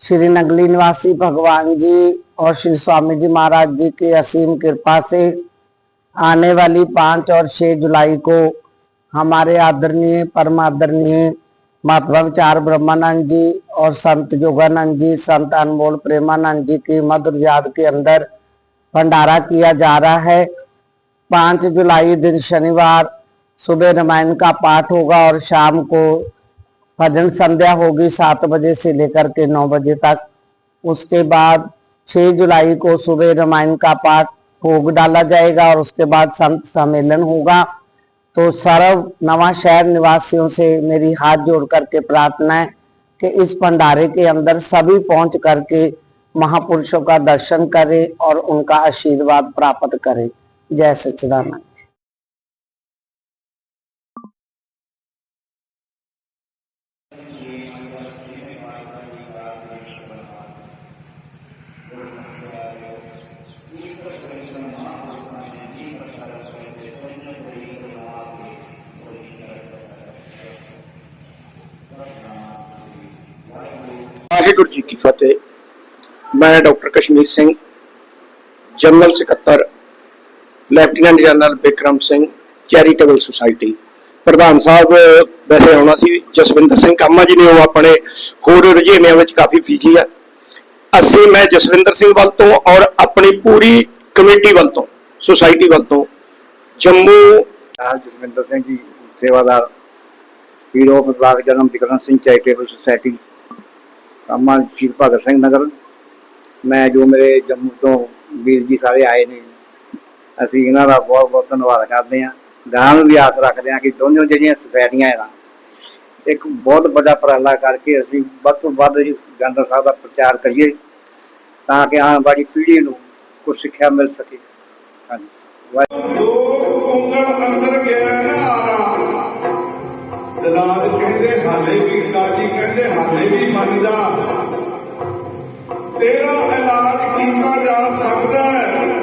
श्री नगली निवासी भगवान जी और श्री स्वामी जी महाराज जी की असीम कृपा से आने वाली पाँच और छह जुलाई को हमारे आदरणीय, परम आदरणीय महात्मा विचार ब्रह्मानंद जी और संत योगानंद जी, संत अनमोल प्रेमानंद जी की मधुर याद के अंदर भंडारा किया जा रहा है। पाँच जुलाई दिन शनिवार, सुबह रामायण का पाठ होगा और शाम को भजन संध्या होगी सात बजे से लेकर के नौ बजे तक। उसके बाद छह जुलाई को सुबह रामायण का पाठ भोग डाला जाएगा और उसके बाद संत सम्मेलन होगा। तो सर्व नवा शहर निवासियों से मेरी हाथ जोड़ करके प्रार्थना है कि इस भंडारे के अंदर सभी पहुँच करके महापुरुषों का दर्शन करें और उनका आशीर्वाद प्राप्त करें। जय सच्चिदानंद। ਵਾਹਿਗੁਰੂ ਜੀ ਕੀ ਫਤਿਹ। ਮੈਂ ਡਾਕਟਰ ਕਸ਼ਮੀਰ ਸਿੰਘ, ਜਨਰਲ ਸਕੱਤਰ, lieutenant general Bikram Singh, charitable society. ਪ੍ਰਧਾਨ ਸਾਹਿਬ, ਵੈਸੇ ਆਉਣਾ ਸੀ ਜਸਵਿੰਦਰ ਸਿੰਘ ਕਾਮਾ ਜੀ ਨੇ, ਉਹ ਆਪਣੇ ਹੋਰ ਰੁਝੇਵਿਆਂ ਵਿੱਚ ਕਾਫੀ ਫੀਜੀ ਆ। ਅਸੀਂ, ਮੈਂ ਜਸਵਿੰਦਰ ਸਿੰਘ ਵੱਲ ਤੋਂ ਔਰ ਆਪਣੀ ਪੂਰੀ ਕਮੇਟੀ ਵੱਲ ਤੋਂ, ਸੁਸਾਇਟੀ ਵੱਲ ਤੋਂ, ਜੰਮੂ ਜਸਵਿੰਦਰ ਸਿੰਘ ਜੀ, ਸੇਵਾਦਾਰ ਹੀਰੋ ਵਿਭਾਗ ਜਨਮ ਬਿਕਰਮ ਸਿੰਘ, ਚੈਰੀਟੇਬਲ ਸੁਸਾਇਟੀ। ਕੰਮਾਂ ਸ਼ਹੀਦ ਭਗਤ ਸਿੰਘ ਨਗਰ। ਮੈਂ ਜੋ ਮੇਰੇ ਜੰਮੂ ਤੋਂ ਵੀਰ ਜੀ ਸਾਰੇ ਆਏ ਨੇ, ਅਸੀਂ ਇਹਨਾਂ ਦਾ ਬਹੁਤ ਬਹੁਤ ਧੰਨਵਾਦ ਕਰਦੇ ਹਾਂ। ਗਾਂ ਨੂੰ ਵੀ ਆਸ ਰੱਖਦੇ ਹਾਂ ਕਿ ਦੋਨੋਂ ਜਿਹੜੀਆਂ ਸੁਸਾਇਟੀਆਂ ਹੈ ਨਾ, ਇੱਕ ਬਹੁਤ ਵੱਡਾ ਉਪਰਾਲਾ ਕਰਕੇ ਅਸੀਂ ਵੱਧ ਤੋਂ ਵੱਧ ਇਸ ਸਾਹਿਬ ਦਾ ਪ੍ਰਚਾਰ ਕਰੀਏ, ਤਾਂ ਕਿ ਆਉਣ ਵਾਲੀ ਪੀੜ੍ਹੀ ਨੂੰ ਕੁਝ ਸਿੱਖਿਆ ਮਿਲ ਸਕੇ। ਹਾਂਜੀ। ਵਾਹਿਗੁਰੂ। ਅੰਦਰ ਗਿਆ ਨਾ ਆਰਾ ਦਲਾਲ ਕਹਿੰਦੇ ਹਾਲੇ ਵੀ ਕਾਜੀ ਕਹਿੰਦੇ ਹਾਲੇ ਵੀ ਮੰਨਦਾ। ਤੇਰਾ ਇਲਾਜ ਕੀਤਾ ਜਾ ਸਕਦਾ ਹੈ।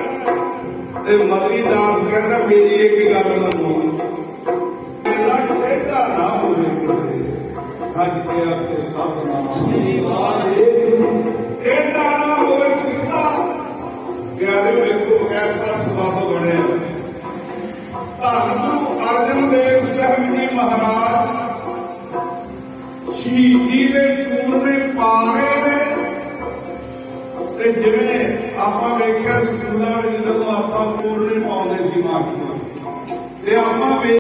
ਤੇ ਮਦਰੀ ਦਾਸ ਕਹਿੰਦਾ, ਮੇਰੀ ਇੱਕ ਗੱਲ ਮੰਨੋ। ਲੱਖ ਕਹਿੰਦਾ ਨਾ ਹੋਵੇ ਕਿਤੇ ਹੱਜ ਆਪੇ ਸਭ ਨਾਮ ਸ੍ਰੀ ਇਹਦਾ ਨਾ ਹੋਵੇ ਸਿੱਧਾ। ਪਿਆਰੇ ਵੇਖੋ, ਐਸਾ ਸਬਬ ਬਣਿਆ। ਧੰਨ ਗੁਰੂ ਅਰਜਨ ਦੇਵ ਸਾਹਿਬ ਜੀ ਮਹਾਰਾਜ ਸ਼ਹੀਦੀ ਦੇ ਪੂਰਨੇ ਪਾ ਰਹੇ ਨੇ। ਤੇ ਜਿਵੇਂ ਆਪਾਂ ਵੇਖਿਆ ਸਕੂਲਾਂ ਵਿੱਚ ਜਦੋਂ ਆਪਾਂ ਪੂਰਨੇ ਪਾਉਂਦੇ ਸੀ ਮਾਸਟਰ ਤੇ ਆਪਾਂ ਵੇ-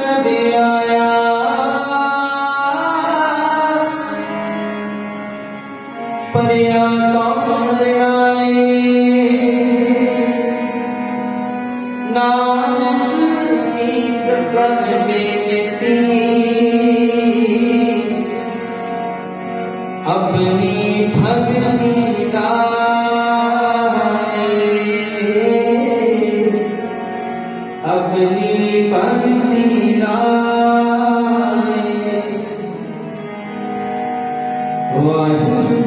Rabbi ਆਪਣੀ ਪੰਥੀ ਲਾਏ ਵਾਹਿਗੁਰੂ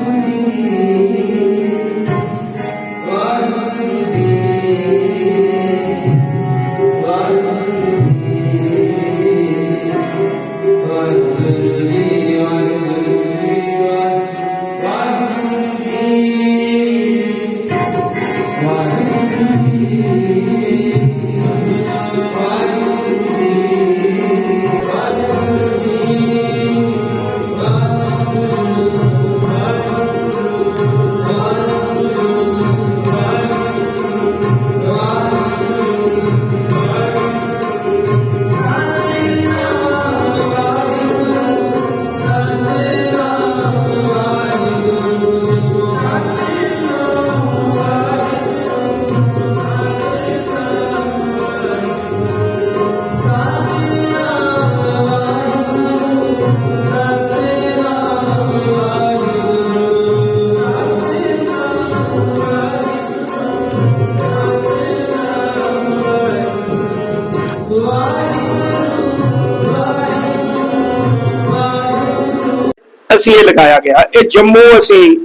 ਅਸੀਂ ਇਹ ਲਗਾਇਆ ਗਿਆ, ਇਹ ਜੰਮੂ ਅਸੀਂ,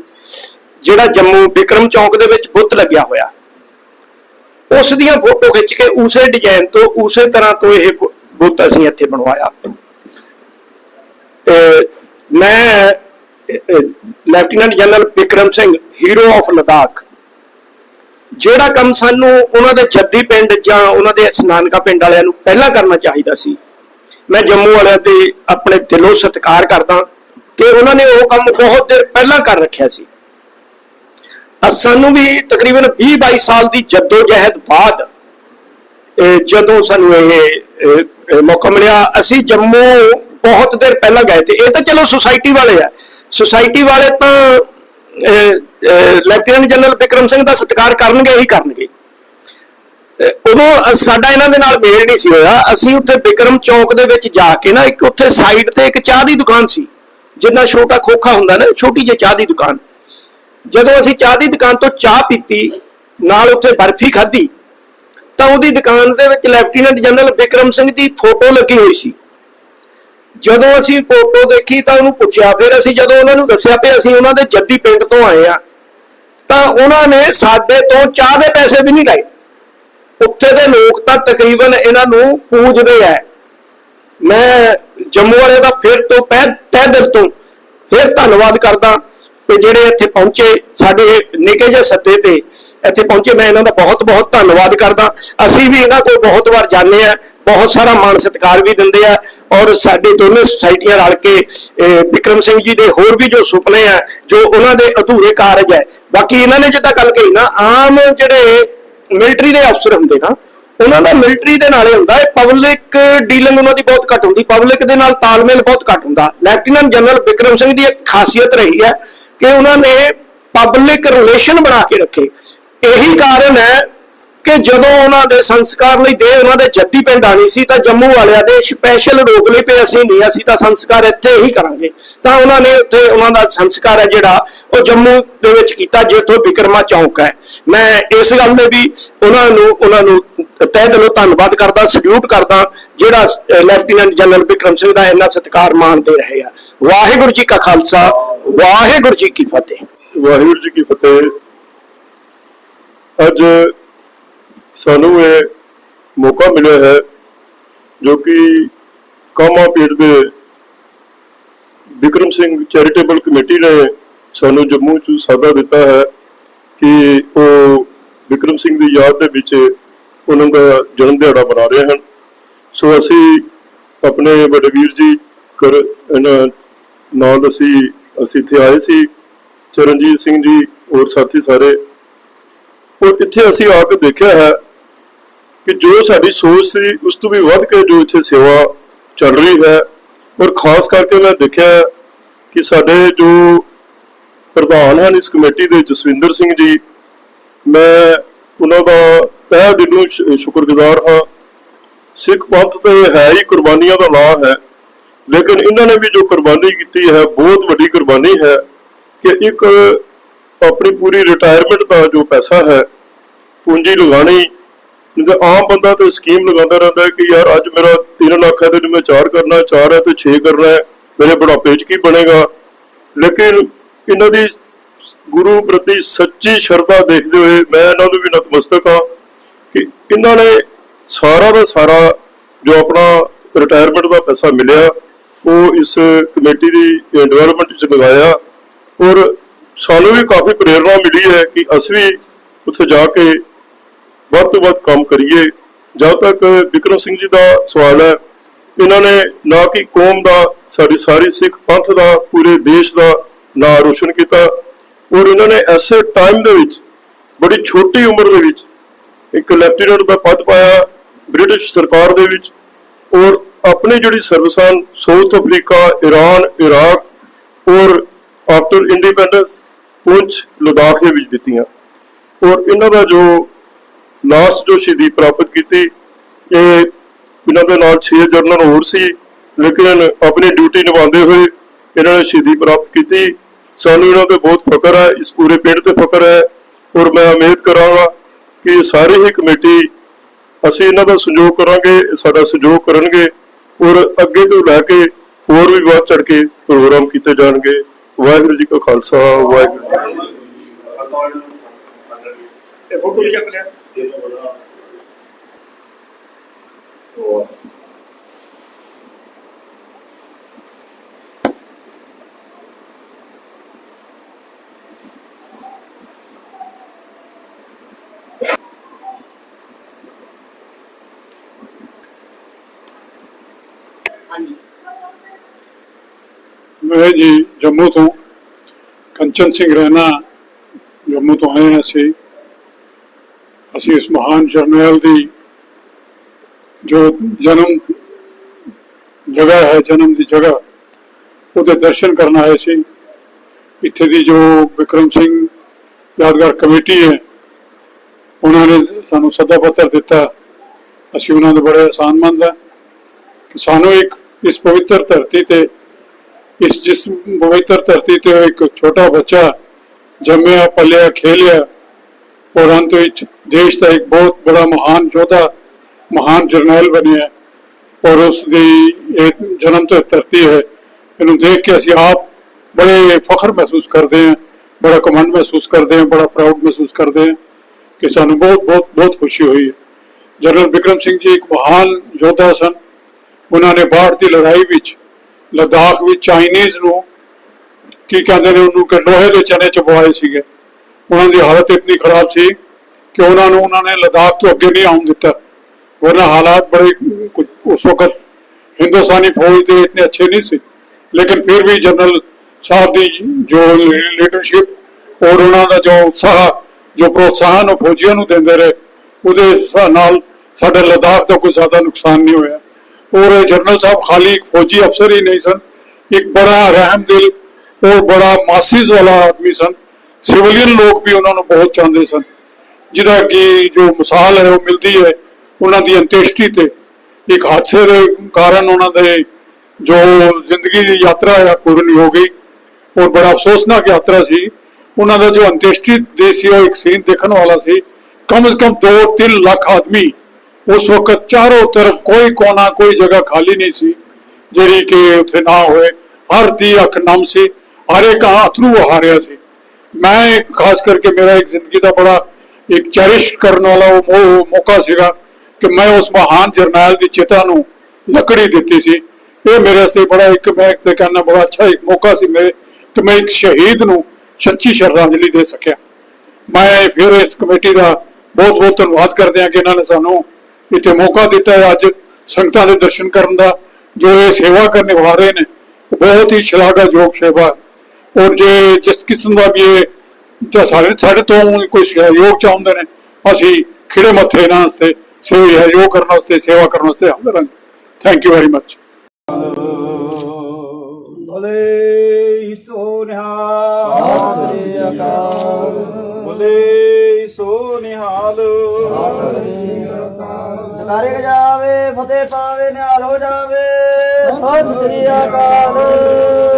ਜਿਹੜਾ ਜੰਮੂ ਵਿਕਰਮ ਚੌਂਕ ਦੇ ਵਿੱਚ ਬੁੱਤ ਲੱਗਿਆ ਹੋਇਆ। ਉਸ ਦੀਆਂ ਫੋਟੋ ਖਿੱਚ ਕੇ ਉਸੇ ਡਿਜ਼ਾਈਨ ਤੋਂ, ਉਸੇ ਤਰ੍ਹਾਂ ਤੋਂ ਇਹ ਬੁੱਤ ਅਸੀਂ ਇੱਥੇ ਬਣਵਾਇਆ। ਮੈਂ lieutenant general Vikram Singh hero of Ladakh ਜਿਹੜਾ ਕੰਮ ਸਾਨੂੰ ਉਹਨਾਂ ਦੇ ਜੱਦੀ ਪਿੰਡ ਜਾਂ ਉਹਨਾਂ ਦੇ ਸਨਾਨਕਾ ਪਿੰਡ ਵਾਲਿਆਂ ਨੂੰ ਪਹਿਲਾਂ ਕਰਨਾ ਚਾਹੀਦਾ ਸੀ, ਮੈਂ ਜੰਮੂ ਵਾਲਿਆਂ ਤੇ ਆਪਣੇ ਦਿਲੋਂ ਸਤਿਕਾਰ ਕਰਦਾ। ਕਿ ਉਹਨਾਂ ਨੇ ਉਹ ਕੰਮ ਬਹੁਤ ਦੇਰ ਪਹਿਲਾਂ ਕਰ ਰੱਖਿਆ ਸੀ। ਸਾਨੂੰ ਵੀ ਤਕਰੀਬਨ 20 22 ਸਾਲ ਦੀ ਜੱਦੋ ਜਹਿਦ ਬਾਅਦ ਜਦੋਂ ਸਾਨੂੰ ਇਹ ਮੌਕਾ ਮਿਲਿਆ, ਅਸੀਂ ਜੰਮੂ ਬਹੁਤ ਦੇਰ ਪਹਿਲਾਂ ਗਏ ਤੇ ਇਹ ਤਾਂ ਚਲੋ ਸੁਸਾਇਟੀ ਵਾਲੇ ਆ। ਸੁਸਾਇਟੀ ਵਾਲੇ ਤਾਂ ਲੈਫਟੀਨੈਂਟ ਜਨਰਲ ਵਿਕਰਮ ਸਿੰਘ ਦਾ ਸਤਿਕਾਰ ਕਰਨਗੇ ਹੀ ਕਰਨਗੇ। ਉਦੋਂ ਸਾਡਾ ਇਹਨਾਂ ਦੇ ਨਾਲ ਮੇਲ ਨਹੀਂ ਸੀ ਹੋਇਆ। ਅਸੀਂ ਉੱਥੇ ਵਿਕਰਮ ਚੌਕ ਦੇ ਵਿੱਚ ਜਾ ਕੇ ਨਾ, ਇੱਕ ਉੱਥੇ ਸਾਈਡ ਤੇ ਇੱਕ ਚਾਹ ਦੀ ਦੁਕਾਨ ਸੀ। ਜਿੰਨਾ ਛੋਟਾ ਖੋਖਾ ਹੁੰਦਾ ਨਾ, ਛੋਟੀ ਜਿਹੀ ਚਾਹ ਦੀ ਦੁਕਾਨ। ਜਦੋਂ ਅਸੀਂ ਚਾਹ ਦੀ ਦੁਕਾਨ ਤੋਂ ਚਾਹ ਪੀਤੀ, ਨਾਲ ਉੱਥੇ ਬਰਫੀ ਖਾਧੀ, ਤਾਂ ਉਹਦੀ ਦੁਕਾਨ ਦੇ ਵਿੱਚ ਲੈਫਟੀਨੈਂਟ ਜਨਰਲ ਵਿਕਰਮ ਸਿੰਘ ਦੀ ਫੋਟੋ ਲੱਗੀ ਹੋਈ ਸੀ। ਜਦੋਂ ਅਸੀਂ ਫੋਟੋ ਦੇਖੀ ਤਾਂ ਉਹਨੂੰ ਪੁੱਛਿਆ, ਫਿਰ ਅਸੀਂ ਜਦੋਂ ਉਹਨਾਂ ਨੂੰ ਦੱਸਿਆ ਵੀ ਅਸੀਂ ਉਹਨਾਂ ਦੇ ਜੱਦੀ ਪਿੰਡ ਤੋਂ ਆਏ ਆ ਤਾਂ ਉਹਨਾਂ ਨੇ ਸਾਡੇ ਤੋਂ ਚਾਹ ਦੇ ਪੈਸੇ ਵੀ ਨਹੀਂ ਲਏ। ਉੱਥੇ ਦੇ ਲੋਕ ਤਾਂ ਤਕਰੀਬਨ ਇਹਨਾਂ ਨੂੰ ਪੂਜਦੇ ਆ। ਮੈਂ ਜੰਮੂ ਵਾਲੇ ਦਾ ਫਿਰ ਤੋਂ ਪਹਿ ਤਹਿ ਦਿਲ ਤੋਂ ਫਿਰ ਧੰਨਵਾਦ ਕਰਦਾ ਕਿ ਜਿਹੜੇ ਇੱਥੇ ਪਹੁੰਚੇ ਸਾਡੇ ਨਿੱਕੇ ਜਿਹੇ ਸੱਦੇ ਤੇ ਇੱਥੇ ਪਹੁੰਚੇ ਮੈਂ ਇਹਨਾਂ ਦਾ ਬਹੁਤ ਬਹੁਤ ਧੰਨਵਾਦ ਕਰਦਾ। ਅਸੀਂ ਵੀ ਇਹਨਾਂ ਕੋਲ ਬਹੁਤ ਵਾਰ ਜਾਂਦੇ ਆ ਬਹੁਤ ਸਾਰਾ ਮਾਣ ਸਤਿਕਾਰ ਵੀ ਦਿੰਦੇ ਆ ਔਰ ਸਾਡੇ ਦੋਨੇ ਸੁਸਾਇਟੀਆਂ ਰਲ ਕੇ ਅਹ, ਵਿਕਰਮ ਸਿੰਘ ਜੀ ਦੇ ਹੋਰ ਵੀ ਜੋ ਸੁਪਨੇ ਆ ਜੋ ਉਹਨਾਂ ਦੇ ਅਧੂਰੇ ਕਾਰਜ ਹੈ ਬਾਕੀ ਇਹਨਾਂ ਨੇ ਜਿੱਦਾਂ ਗੱਲ ਕਹੀ ਨਾ ਆਮ ਜਿਹੜੇ ਮਿਲਟਰੀ ਦੇ ਅਫਸਰ ਹੁੰਦੇ ਨਾ ਉਹਨਾਂ ਦਾ ਮਿਲਟਰੀ ਦੇ ਨਾਲੇ ਹੁੰਦਾ ਹੈ। ਪਬਲਿਕ ਡੀਲਿੰਗ ਉਹਨਾਂ ਦੀ ਬਹੁਤ ਘੱਟ ਹੁੰਦੀ। ਪਬਲਿਕ ਦੇ ਨਾਲ ਤਾਲਮੇਲ ਬਹੁਤ ਘੱਟ ਹੁੰਦਾ। ਲੈਫਟੀਨੈਂਟ ਜਨਰਲ ਵਿਕਰਮ ਸਿੰਘ ਦੀ ਇੱਕ ਖਾਸੀਅਤ ਰਹੀ ਹੈ ਕਿ ਉਹਨਾਂ ਨੇ ਪਬਲਿਕ ਰਿਲੇਸ਼ਨ ਬਣਾ ਕੇ ਰੱਖੇ। ਇਹੀ ਕਾਰਨ ਹੈ ਕਿ ਜਦੋਂ ਉਹਨਾਂ ਦੇ ਸੰਸਕਾਰ ਲਈ ਦੇ ਉਹਨਾਂ ਦੇ ਜੱਦੀ ਪਿੰਡ ਆਣੀ ਸੀ, ਤਾਂ ਜੰਮੂ ਵਾਲਿਆਂ ਨੇ ਸਪੈਸ਼ਲ ਰੋਕ ਲਈ ਪਏ ਅਸੀਂ ਨਹੀਂ ਅਸੀਂ ਤਾਂ ਸੰਸਕਾਰ ਇੱਥੇ ਹੀ ਕਰਾਂਗੇ। ਤਾਂ ਉਹਨਾਂ ਨੇ ਉੱਥੇ ਉਹਨਾਂ ਦਾ ਸੰਸਕਾਰ ਹੈ ਜਿਹੜਾ, ਉਹ ਜੰਮੂ ਦੇ ਵਿੱਚ ਕੀਤਾ, ਜਿੱਥੋਂ ਵਿਕਰਮਾ ਚੌਂਕ ਹੈ। ਮੈਂ ਇਸ ਗੱਲ ਦੇ ਵੀ ਉਹਨਾਂ ਨੂੰ ਉਹਨਾਂ ਨੂੰ ਤਹਿ ਦਿਲੋਂ ਧੰਨਵਾਦ ਕਰਦਾ ਸਲੂਟ ਕਰਦਾ, ਜਿਹੜਾ ਲੈਫਟੀਨੈਂਟ ਜਨਰਲ ਬਿਕਰਮ ਸਿੰਘ ਦਾ ਇੰਨਾ ਸਤਿਕਾਰ ਮਾਣਦੇ ਰਹੇ ਆ। ਵਾਹਿਗੁਰੂ ਜੀ ਕਾ ਖਾਲਸਾ, ਵਾਹਿਗੁਰੂ ਜੀ ਕੀ ਫਤਿਹ। ਵਾਹਿਗੁਰੂ ਜੀ ਕੀ ਫਤਿਹ। ਅੱਜ ਸਾਨੂੰ ਇਹ ਮੌਕਾ ਮਿਲਿਆ ਹੈ ਜੋ ਕਿ ਕਾਮਾ ਪੀੜ ਦੇ ਵਿਕਰਮ ਸਿੰਘ ਚੈਰੀਟੇਬਲ ਕਮੇਟੀ ਨੇ ਸਾਨੂੰ ਜੰਮੂ ਚ ਸਾਦਾ ਦਿੱਤਾ ਹੈ ਕਿ ਉਹ ਵਿਕਰਮ ਸਿੰਘ ਦੀ ਯਾਦ ਦੇ ਵਿੱਚ ਉਹਨਾਂ ਦਾ ਜਨਮ ਦਿਹਾੜਾ ਮਨਾ ਰਹੇ ਹਨ। ਸੋ ਅਸੀਂ ਆਪਣੇ ਵੱਡੇ ਵੀਰ ਜੀ ਕਰ ਨਾਲ ਅਸੀਂ ਅਸੀਂ ਇੱਥੇ ਆਏ ਸੀ। ਚਰਨਜੀਤ ਸਿੰਘ ਜੀ, ਹੋਰ ਸਾਥੀ ਸਾਰੇ। ਔਰ ਇੱਥੇ ਅਸੀਂ ਆ ਕੇ ਦੇਖਿਆ ਹੈ ਕਿ ਜੋ ਸਾਡੀ ਸੋਚ ਸੀ, ਉਸ ਤੋਂ ਵੀ ਵੱਧ ਕੇ ਜੋ ਇੱਥੇ ਸੇਵਾ ਚੱਲ ਰਹੀ ਹੈ। ਔਰ ਖਾਸ ਕਰਕੇ ਮੈਂ ਦੇਖਿਆ ਕਿ ਸਾਡੇ ਜੋ ਪ੍ਰਧਾਨ ਹਨ ਇਸ ਕਮੇਟੀ ਦੇ, ਜਸਵਿੰਦਰ ਸਿੰਘ ਜੀ, ਮੈਂ ਉਹਨਾਂ ਦਾ ਤਹਿ ਦਿਲੋਂ ਸ਼ੁ- ਸ਼ੁਕਰਗੁਜ਼ਾਰ ਹਾਂ। ਸਿੱਖ ਪੰਥ ਤੇ ਹੈ ਹੀ ਕੁਰਬਾਨੀਆਂ ਦਾ ਨਾਂ ਹੈ। ਲੇਕਿਨ ਇਹਨਾਂ ਨੇ ਵੀ ਜੋ ਕੁਰਬਾਨੀ ਕੀਤੀ ਹੈ, ਬਹੁਤ ਵੱਡੀ ਕੁਰਬਾਨੀ ਹੈ ਕਿ ਇੱਕ ਆਪਣੀ ਪੂਰੀ ਰਿਟਾਇਰਮੈਂਟ ਦਾ ਜੋ ਪੈਸਾ ਹੈ, ਪੂੰਜੀ ਲਗਾਣੀ ਨਹੀਂ ਆਮ ਬੰਦਾ ਤੇ ਸਕੀਮ ਲਗਾਉਂਦਾ ਰਹਿੰਦਾ ਹੈ ਕਿ ਯਾਰ ਅੱਜ ਮੇਰਾ 3 ਲੱਖ ਹੈ ਤੇ ਮੈਂ 4 ਕਰਨਾ 4 ਹੈ ਤੇ 6 ਕਰਨਾ ਹੈ, ਮੇਰੇ ਬੁਢਾਪੇ 'ਚ ਕੀ ਬਣੇਗਾ? ਲੇਕਿਨ ਇਹਨਾਂ ਦੀ ਗੁਰੂ ਪ੍ਰਤੀ ਸੱਚੀ ਸ਼ਰਧਾ ਦੇਖਦੇ ਹੋਏ ਮੈਂ ਇਹਨਾਂ ਨੂੰ ਵੀ ਨਤਮਸਤਕ ਹਾਂ ਕਿ ਇਹਨਾਂ ਨੇ ਸਾਰਾ ਦਾ ਸਾਰਾ ਜੋ ਆਪਣਾ ਰਿਟਾਇਰਮੈਂਟ ਦਾ ਪੈਸਾ ਮਿਲਿਆ, ਉਹ ਇਸ ਕਮੇਟੀ ਦੀ ਡਿਵੈਲਪਮੈਂਟ ਵਿੱਚ ਲਗਾਇਆ ਔਰ ਸਾਨੂੰ ਵੀ ਕਾਫੀ ਪ੍ਰੇਰਣਾ ਮਿਲੀ ਹੈ ਕਿ ਅਸੀਂ ਵੀ ਉੱਥੇ ਜਾ ਕੇ ਵੱਧ ਤੋਂ ਵੱਧ ਕੰਮ ਕਰੀਏ। ਜਦ ਤੱਕ ਵਿਕਰਮ ਸਿੰਘ ਜੀ ਦਾ ਸਵਾਲ ਹੈ, ਇਹਨਾਂ ਨੇ ਨਾ ਕਿ ਕੌਮ ਦਾ, ਸਾਡੀ ਸਾਰੀ ਸਿੱਖ ਪੰਥ ਦਾ, ਪੂਰੇ ਦੇਸ਼ ਦਾ ਨਾਂ ਰੋਸ਼ਨ ਕੀਤਾ ਔਰ ਇਹਨਾਂ ਨੇ ਐਸੇ ਟਾਈਮ ਦੇ ਵਿੱਚ, ਬੜੀ ਛੋਟੀ ਉਮਰ ਦੇ ਵਿੱਚ, ਇੱਕ ਲੈਫਟੀਨੈਂਟ ਦਾ ਪਦ ਪਾਇਆ ਬ੍ਰਿਟਿਸ਼ ਸਰਕਾਰ ਦੇ ਵਿੱਚ ਔਰ ਆਪਣੀ ਜਿਹੜੀ ਸਰਵਿਸਾਂ ਸਾਊਥ ਅਫਰੀਕਾ ਈਰਾਨ ਇਰਾਕ ਔਰ ਆਫਟਰ ਇੰਡੀਪੈਂਡੈਂਸ ਪੁੰਛ ਲਦਾਖ ਦੇ ਵਿੱਚ ਦਿੱਤੀਆਂ। ਔਰ ਇਹਨਾਂ ਦਾ ਜੋ ਲਾਸਟ ਜੋ ਸ਼ਹੀਦੀ ਪ੍ਰਾਪਤ ਕੀਤੀ, ਇਹ ਇਹਨਾਂ ਦੇ ਨਾਲ 6 ਜਰਨਲ ਹੋਰ ਸੀ, ਲੇਕਿਨ ਆਪਣੀ ਡਿਊਟੀ ਨਿਭਾਉਂਦੇ ਹੋਏ ਇਹਨਾਂ ਨੇ ਸ਼ਹੀਦੀ ਪ੍ਰਾਪਤ ਕੀਤੀ। ਸਾਨੂੰ ਇਹਨਾਂ ਤੇ ਬਹੁਤ ਫਖਰ ਹੈ, ਇਸ ਪੂਰੇ ਪਿੰਡ ਤੇ ਫਖਰ ਹੈ ਔਰ ਮੈਂ ਉਮੀਦ ਕਰਾਂਗਾ ਕਿ ਸਾਰੀ ਹੀ ਕਮੇਟੀ ਅਸੀਂ ਇਹਨਾਂ ਦਾ ਸਹਿਯੋਗ ਕਰਾਂਗੇ ਸਾਡਾ ਸਹਿਯੋਗ ਕਰਨਗੇ ਔਰ ਅੱਗੇ ਤੋਂ ਲੈ ਕੇ ਹੋਰ ਵੀ ਬਹੁਤ ਚੜ ਕੇ ਪ੍ਰੋਗਰਾਮ ਕੀਤੇ ਜਾਣਗੇ। ਵਾਹਿਗੁਰੂ ਜੀ ਕਾ ਖਾਲਸਾ, ਵਾਹਿਗੁਰੂ ਜੀ ਇਹ ਫੋਟੋ ਵੀ ਚੱਕ ਲਿਆ। ਮੈਂ ਜੀ ਜੰਮੂ ਤੋਂ ਕੰਚਨ ਸਿੰਘ ਰਹਿਣਾ ਜੰਮੂ ਤੋਂ ਆਏ ਹਾਂ ਅਸੀਂ। ਅਸੀਂ ਇਸ ਮਹਾਨ ਜਰਨੈਲ ਦੀ ਜੋ ਜਨਮ ਜਗ੍ਹਾ ਹੈ, ਜਨਮ ਦੀ ਜਗ੍ਹਾ, ਉਹਦੇ ਦਰਸ਼ਨ ਕਰਨ ਆਏ ਸੀ। ਇੱਥੇ ਦੀ ਜੋ ਵਿਕਰਮ ਸਿੰਘ ਯਾਦਗਾਰ ਕਮੇਟੀ ਹੈ, ਉਹਨਾਂ ਨੇ ਸਾਨੂੰ ਸੱਦਾ ਪੱਤਰ ਦਿੱਤਾ। ਅਸੀਂ ਉਹਨਾਂ ਦੇ ਬੜੇ ਆਸਾਨਮੰਦ ਹਾਂ ਕਿ ਸਾਨੂੰ ਇੱਕ ਇਸ ਪਵਿੱਤਰ ਧਰਤੀ ਤੇ, ਇਸ ਜਿਸ ਪਵਿੱਤਰ ਧਰਤੀ ਤੇ ਇੱਕ ਛੋਟਾ ਬੱਚਾ ਜੰਮਿਆ, ਪਲਿਆ, ਖੇਲਿਆ, ਔਰ ਅੰਤ ਵਿੱਚ ਦੇਸ਼ ਦਾ ਇੱਕ ਬਹੁਤ ਬੜਾ ਮਹਾਨ ਯੋਧਾ, ਮਹਾਨ ਜਰਨੈਲ ਬਣਿਆ ਔਰ ਉਸ ਦੀ ਇਹ ਜਨਮ ਤੇ ਧਰਤੀ ਹੈ। ਇਹਨੂੰ ਦੇਖ ਕੇ ਅਸੀਂ ਆਪ ਬੜੇ ਫਖਰ ਮਹਿਸੂਸ ਕਰਦੇ ਹਾਂ, ਬੜਾ ਕਮੰਡ ਮਹਿਸੂਸ ਕਰਦੇ ਹਾਂ, ਬੜਾ ਪ੍ਰਾਊਡ ਮਹਿਸੂਸ ਕਰਦੇ ਹਾਂ ਕਿ ਸਾਨੂੰ ਬਹੁਤ ਬਹੁਤ ਬਹੁਤ ਖੁਸ਼ੀ ਹੋਈ ਹੈ। ਜਨਰਲ ਵਿਕਰਮ ਸਿੰਘ ਜੀ ਇੱਕ ਮਹਾਨ ਯੋਧਾ ਸਨ। ਉਹਨਾਂ ਨੇ ਬਾੜ ਦੀ ਲੜਾਈ ਵਿੱਚ, ਲਦਾਖ ਵਿੱਚ ਚਾਈਨੀਜ਼ ਨੂੰ ਕੀ ਕਹਿੰਦੇ ਨੇ ਉਹਨੂੰ ਕਿ ਲੋਹੇ ਦੇ ਚਨੇ ਪਵਾਏ ਸੀਗੇ। ਉਹਨਾਂ ਦੀ ਹਾਲਤ ਇਤਨੀ ਖਰਾਬ ਸੀ ਕਿ ਉਹਨਾਂ ਨੂੰ, ਉਹਨਾਂ ਨੇ ਲਦਾਖ ਤੋਂ ਅੱਗੇ ਨਹੀਂ ਆਉਣ ਦਿੱਤਾ। ਵਰਨਾ ਹਾਲਾਤ ਬੜੇ, ਕੁਝ ਉਸ ਵਕਤ ਹਿੰਦੁਸਤਾਨੀ ਫੌਜ ਦੇ ਇਤਨੇ ਅੱਛੇ ਨਹੀਂ ਸੀ। ਲੇਕਿਨ ਫਿਰ ਵੀ ਜਨਰਲ ਸਾਹਿਬ ਦੀ ਜੋ ਲੀਡਰਸ਼ਿਪ ਔਰ ਉਹਨਾਂ ਦਾ ਜੋ ਉਤਸ਼ਾਹ, ਜੋ ਪ੍ਰੋਤਸਾਹਨ ਉਹ ਫੌਜੀਆਂ ਨੂੰ ਦਿੰਦੇ ਰਹੇ, ਉਹਦੇ ਨਾਲ ਸਾਡੇ ਲਦਾਖ ਦਾ ਕੋਈ ਜ਼ਿਆਦਾ ਨੁਕਸਾਨ ਨਹੀਂ ਹੋਇਆ। ਔਰ ਜਨਰਲ ਸਾਹਿਬ ਖਾਲੀ ਇੱਕ ਫੌਜੀ ਅਫਸਰ ਹੀ ਨਹੀਂ ਸਨ, ਇੱਕ ਬੜਾ ਰਹਿਮ ਦਿਲ ਔਰ ਬੜਾ ਮਾਸਿਸ ਵਾਲਾ ਆਦਮੀ ਸਨ। ਸਿਵਲੀਅਨ ਲੋਕ ਵੀ ਉਹਨਾਂ ਨੂੰ ਬਹੁਤ ਚਾਹੁੰਦੇ ਸਨ। ਜਿਹਦਾ ਕਿ ਜੋ ਮਿਸਾਲ ਹੈ, ਉਹ ਮਿਲਦੀ ਹੈ ਉਹਨਾਂ ਦੀ ਅੰਤੇਸ਼ਟੀ ਤੇ। ਇੱਕ ਹਾਦਸੇ ਦੇ ਕਾਰਨ ਉਹਨਾਂ ਦੇ ਜੋ ਜ਼ਿੰਦਗੀ ਦੀ ਯਾਤਰਾ ਹੈ ਪੂਰੀ ਹੋ ਗਈ। ਔਰ ਬੜਾ ਅਫਸੋਸਨਾਕ ਯਾਤਰਾ ਸੀ। ਉਹਨਾਂ ਦਾ ਜੋ ਅੰਤੇਸ਼ਟੀ ਦੇ ਸੀ, ਉਹ ਇੱਕ ਸੀਨ ਦੇਖਣ ਵਾਲਾ ਸੀ। ਕਮ ਸੇ ਕਮ 2-3 ਲੱਖ ਆਦਮੀ ਉਸ ਵਕਤ ਚਾਰੋਂ ਤਰਫ ਕੋਈ ਕੋਨਾ, ਕੋਈ ਜਗ੍ਹਾ ਖਾਲੀ ਨਹੀਂ ਸੀ, ਜਿਹੜੀ ਕਿ ਉੱਥੇ ਨਾ ਹੋਏ। ਹਰ ਦੀ ਅੱਖ ਨਮ ਸੀ। ਹਰ ਇੱਕ ਅਥਰੂ ਹਾਰਿਆ ਸੀ। ਮੈਂ ਖਾਸ ਕਰਕੇ ਮੇਰਾ ਇੱਕ ਜ਼ਿੰਦਗੀ ਦਾ ਬੜਾ ਇੱਕ ਚੈਰਿਸ਼ ਕਰਨ ਵਾਲਾ ਉਹ ਮੌਕਾ ਸੀਗਾ ਕਿ ਮੈਂ ਉਸ ਮਹਾਨ ਜਰਨੈਲ ਦੀ ਚਿਤਾ ਨੂੰ ਲੱਕੜੀ ਦਿੱਤੀ ਸੀ। ਇਹ ਮੇਰੇ ਵਾਸਤੇ ਬੜਾ ਇੱਕ ਮੈਂ ਤੇ ਕਹਿੰਦਾ ਬੜਾ ਅੱਛਾ ਇੱਕ ਮੌਕਾ ਸੀ ਮੇਰੇ ਕਿ ਮੈਂ ਇੱਕ ਸ਼ਹੀਦ ਨੂੰ ਸੱਚੀ ਸ਼ਰਧਾਂਜਲੀ ਦੇ ਸਕਿਆ। ਮੈਂ ਫਿਰ ਇਸ ਕਮੇਟੀ ਦਾ ਬਹੁਤ ਬਹੁਤ ਧੰਨਵਾਦ ਕਰਦੇ ਹਾਂ ਕਿ ਇਹਨਾਂ ਨੇ ਸਾਨੂੰ ਇੱਥੇ ਮੌਕਾ ਦਿੱਤਾ ਹੈ ਅੱਜ ਸੰਗਤਾਂ ਦੇ ਦਰਸ਼ਨ ਕਰਨ ਦਾ, ਜੋ ਇਹ ਸੇਵਾ ਕਰਨ ਨਿਭਾ ਨੇ, ਬਹੁਤ ਹੀ ਸ਼ਲਾਘਾਯੋਗ ਸੇਵਾ ਔਰ ਜੇ ਜਿਸ ਕਿਸਮ ਦਾ ਵੀ ਇਹ ਜਾਂ ਸਾਡੇ ਸਾਡੇ ਤੋਂ ਕੋਈ ਸਹਿਯੋਗ ਚਾਹੁੰਦੇ ਨੇ ਅਸੀਂ ਖਿੜੇ ਮੱਥੇ ਇਹਨਾਂ ਵਾਸਤੇ ਸਹਿਯੋਗ ਕਰਨ ਵਾਸਤੇ ਸੇਵਾ ਕਰਨ ਵਾਸਤੇ ਹਾਜ਼ਰ ਹਾਂ ਥੈਂਕ ਯੂ ਵੈਰੀ ਮਚ ਬੋਲੇ ਸੋ ਨਿਹਾਲ। ਬੋਲੇ ਸੋ ਨਿਹਾਲ। ਨਾਰੇ ਜਾਵੇ ਫਤਿਹ ਪਾਵੇ ਨਿਹਾਲ ਹੋ ਜਾਵੇ। ਸਤਿ ਸ੍ਰੀ ਅਕਾਲ।